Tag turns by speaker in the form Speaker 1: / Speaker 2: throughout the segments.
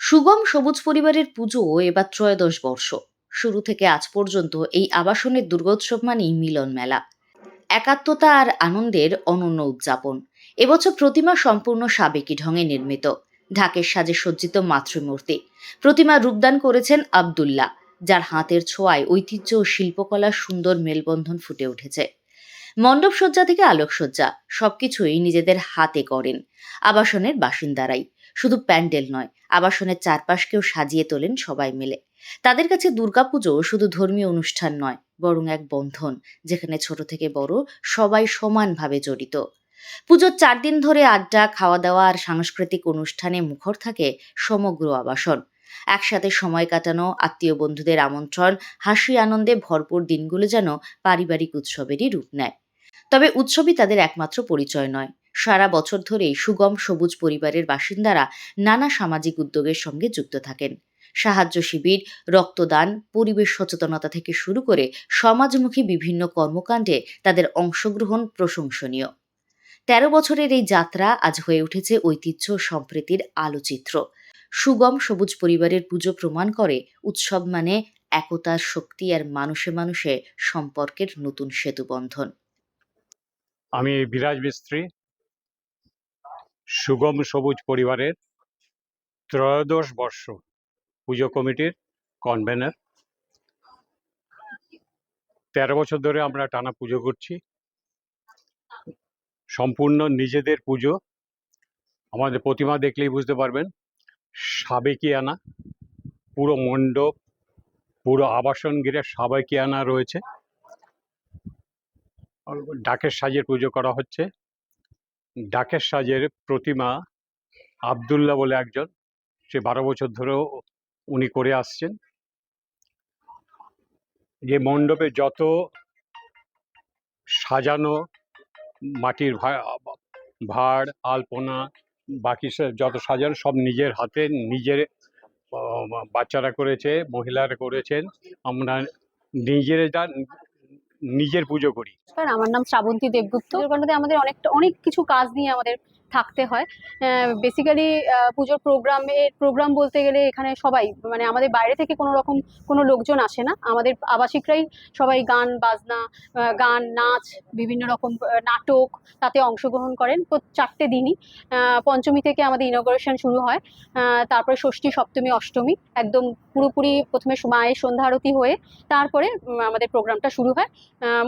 Speaker 1: সুগম সবুজ পরিবারের পুজো এবার ত্রয়োদশ বর্ষ। শুরু থেকে আজ পর্যন্ত এই আবাসনের দুর্গোৎসব মানেই মিলন মেলা। একাত্মতা আর আনন্দের অনন্য উদযাপন। এবছর প্রতিমা সম্পূর্ণ সাবেকি ঢঙে নির্মিত। ঢাকের সাজে সজ্জিত মাতৃমূর্তি। প্রতিমা রূপদান করেছেন আবদুল্লাহ, যার হাতের ছোঁয়ায় ঐতিহ্য ও শিল্পকলার সুন্দর মেলবন্ধন ফুটে উঠেছে। মণ্ডপ সজ্জা থেকে আলোকসজ্জা, সবকিছুই নিজেদের হাতে করেন। আবাসনের বাসিন্দারাই। শুধু প্যান্ডেল নয়, আবাসনের চারপাশকেও সাজিয়ে তোলেন সবাই মিলে। তাদের কাছে দুর্গাপুজো শুধু ধর্মীয় অনুষ্ঠান নয়, বরং এক বন্ধন, যেখানে ছোট থেকে বড় সবাই সমানভাবে জড়িত। পুজোর চার দিন ধরে আড্ডা খাওয়া দাওয়া আর সাংস্কৃতিক অনুষ্ঠানে মুখর থাকে সমগ্র আবাসন। একসাথে সময় কাটানো আত্মীয় বন্ধুদের আমন্ত্রণ, হাসি, আনন্দে ভরপুর দিনগুলো যেন পারিবারিক উৎসবেরই রূপ নেয়। তবে উৎসবই তাদের একমাত্র পরিচয় নয়। সারা বছর ধরেই সুগম সবুজ পরিবারের বাসিন্দারা নানা সামাজিক উদ্যোগের সঙ্গে যুক্ত থাকেন। সাহায্য শিবির, রক্তদান, পরিবেশ সচেতনতা থেকে শুরু করে সমাজমুখী বিভিন্ন কর্মকাণ্ডে তাদের অংশগ্রহণ প্রশংসনীয়। তেরো বছরের এই যাত্রা আজ হয়ে উঠেছে ঐতিহ্য সম্প্রীতির আলোচিত্র। সুগম সবুজ পরিবারের পুজো প্রমাণ করে উৎসব মানে একতার শক্তি আর মানুষে মানুষে সম্পর্কের নতুন সেতুবন্ধন।
Speaker 2: আমি বিরাজ মিস্ত্রি। সুগম সবুজ পরিবারের ত্রয়োদশ বর্ষ পুজো কমিটির কনভেনার তেরো বছর ধরে আমরা টানা পুজো করছি। সম্পূর্ণ নিজেদের পুজো। আমাদের প্রতিমা দেখলেই বুঝতে পারবেন সাবেকি আনা পুরো মণ্ডপ, পুরো আবাসন ঘিরে সাবেকি আনা রয়েছে। ডাকের সাজের পুজো করা হচ্ছে। ডাকের সাজের প্রতিমা আবদুল্লাহ বলে একজন। সে বারো বছর ধরেও উনি করে আসছেন। যে মণ্ডপে যত সাজানো মাটির ভাঁড় আলপনা, বাকি যত সাজানো সব নিজের হাতে, নিজের বাচ্চারা করেছে, মহিলারা করেছেন। আমরা নিজেরা নিজের পুজো করি।
Speaker 3: নমস্কার, আমার নাম শ্রাবন্তী দেবগুপ্ত। আমাদের অনেকটা, অনেক কিছু কাজ নিয়ে আমাদের থাকতে হয়। বেসিক্যালি পুজোর প্রোগ্রামের প্রোগ্রাম বলতে গেলে এখানে সবাই মানে আমাদের বাইরে থেকে কোনো রকম কোনো লোকজন আসে না। আমাদের আবাসিকরাই সবাই গান, বাজনা গান, নাচ, বিভিন্ন রকম নাটক তাতে অংশগ্রহণ করেন তো চারটে দিনই। পঞ্চমী থেকে আমাদের ইনগ্রেশন শুরু হয়। তারপরে ষষ্ঠী, সপ্তমী, অষ্টমী, একদম পুরোপুরি প্রথমে মায়ের সন্ধ্যা আরতি হয়ে তারপরে আমাদের প্রোগ্রামটা শুরু হয়।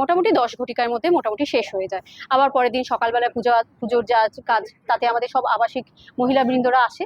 Speaker 3: মোটামুটি দশ ঘটিকার মধ্যে মোটামুটি শেষ হয়ে যায়। আবার পরের দিন সকালবেলায় পূজা, পুজোর যা কাজ, তাতে আমাদের সব আবাসিক মহিলাবৃন্দরা আসে।